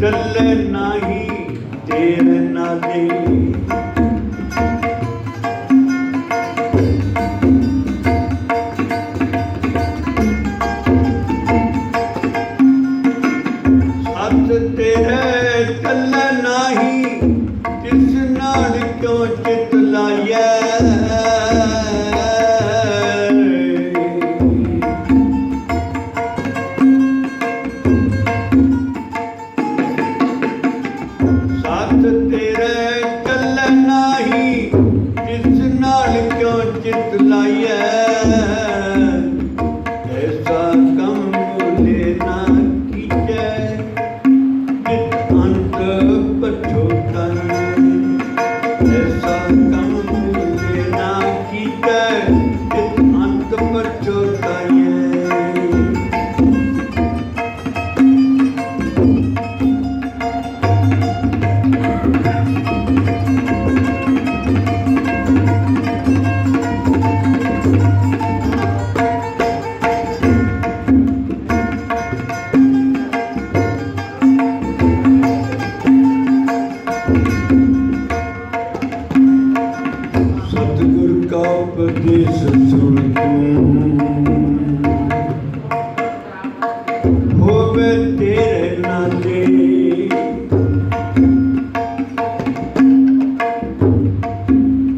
ਚੱਲੇ ਨਹੀਂ ਤੇਰੇ ਨਾਲੇ ਹੋਵੇ ਤੇਰੇ ਨਾਲੇ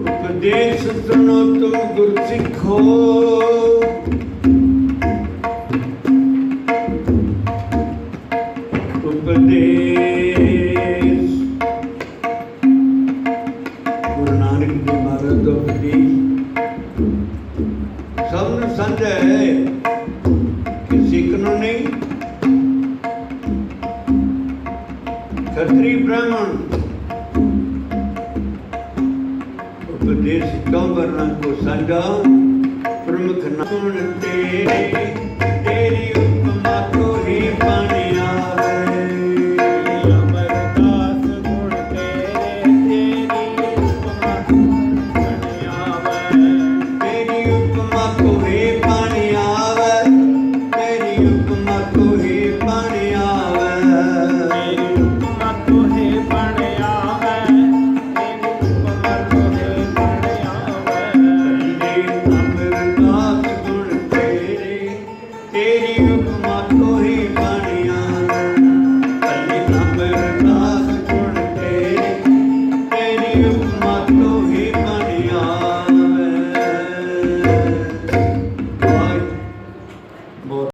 ਉਪਦੇਸ਼ ਸੁਣੋ ਤੂੰ ਗੁਰਸਿੱਖ। ਹੋ ਉਪਦੇਸ਼। ਗੁਰੂ ਨਾਨਕ ਦੇਵ ਮਹਾਰਾਜ ਦਾ ਉਪਦੇਸ਼ ਹੈ ਕਿ ਸਿੱਖ ਨੂੰ ਨਹੀਂ। ਖੱਤਰੀ ਬ੍ਰਾਹਮਣ। ਉਪਦੇਸ਼ ਕਮ ਵਰਨਾ ਕੋ ਸਾਡਾ ਪ੍ਰਮੁਖ ਨਾਮ ਤੇਰੇ ਤੇਰੀ ਉਪਮਾ ਕੋ ਹੀ ਪਾਣੀ মাত্র